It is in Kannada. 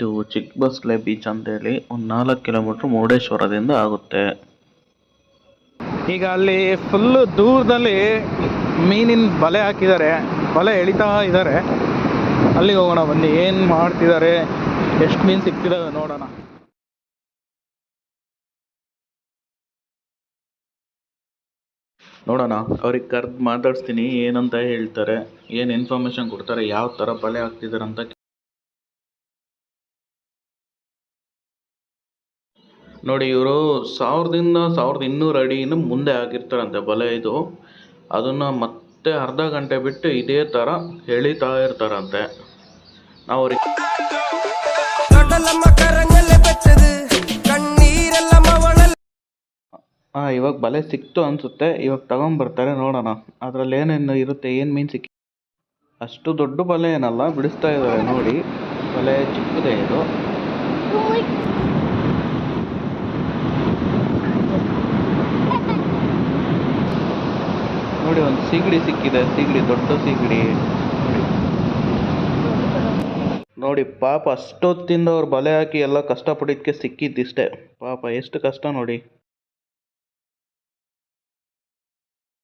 ಇದು ಚಿಕ್ಕಬಸ್ಲೆ ಬೀಚ್ ಅಂತೇಳಿ ಒಂದು ನಾಲ್ಕು ಕಿಲೋಮೀಟ್ರ್ ಮುರುಡೇಶ್ವರದಿಂದ ಆಗುತ್ತೆ. ಈಗ ಅಲ್ಲಿ ಫುಲ್ಲು ದೂರದಲ್ಲಿ ಮೀನಿನ ಬಲೆ ಹಾಕಿದ್ದಾರೆ. ಬಲೆ ಎಳಿತಾ ಇದ್ದಾರೆ. ಅಲ್ಲಿಗೆ ಹೋಗೋಣ ಬನ್ನಿ. ಏನು ಮಾಡ್ತಿದ್ದಾರೆ? ಎಷ್ಟು ಮೀನು ಸಿಗ್ತಿದ್ದಾವೆ ನೋಡೋಣ. ನೋಡೋಣ. ಅವ್ರಿಗೆ ಕರ್ದು ಮಾತಾಡಿಸ್ತೀನಿ. ಏನಂತ ಹೇಳ್ತಾರೆ. ಏನು ಇನ್ಫಾರ್ಮೇಷನ್ ಕೊಡ್ತಾರೆ? ಯಾವ ಥರ ಬಲೆ ಹಾಕ್ತಿದ್ದಾರೆ ಅಂತ ನೋಡಿ ಇವರು ಸಾವಿರದಿಂದ ಸಾವಿರದ ಇನ್ನೂರು ಅಡಿಯಿಂದ ಮುಂದೆ ಆಗಿರ್ತಾರಂತೆ ಬಲೆ ಇದು. ಅದನ್ನು ಮತ್ತೆ ಅರ್ಧ ಗಂಟೆ ಬಿಟ್ಟು ಇದೇ ಥರ ಎಳಿತಾ ಇರ್ತಾರಂತೆ. ನಾವು ಅವ್ರಿಗೆ ಹಾಂ ಇವಾಗ ಬಲೆ ಸಿಕ್ತು ಅನಿಸುತ್ತೆ. ಇವಾಗ ತಗೊಂಬರ್ತಾರೆ ನೋಡೋಣ. ಅದರಲ್ಲಿ ಏನೇನು ಇರುತ್ತೆ, ಏನು ಮೀನು ಸಿಕ್ಕಿ ಅಷ್ಟು ದೊಡ್ಡ ಬಲೆ ಏನಲ್ಲ, ಬಿಡಿಸ್ತಾ ಇದ್ದಾರೆ ನೋಡಿ. ಬಲೆ ಚಿಕ್ಕದೇ ಇದು. ನೋಡಿ, ಒಂದು ಸೀಗಡಿ ಸಿಕ್ಕಿದೆ, ಸೀಗಡಿ, ದೊಡ್ಡ ಸೀಗಡಿ. ನೋಡಿ, ಪಾಪ ಅಷ್ಟೊತ್ತಿಂದ ಅವ್ರು ಬಲೆ ಹಾಕಿ ಎಲ್ಲ ಕಷ್ಟಪಟ್ಟಿದ್ದಕ್ಕೆ ಸಿಕ್ಕಿದ್ದಿಷ್ಟೇ. ಪಾಪ, ಎಷ್ಟು ಕಷ್ಟ ನೋಡಿ.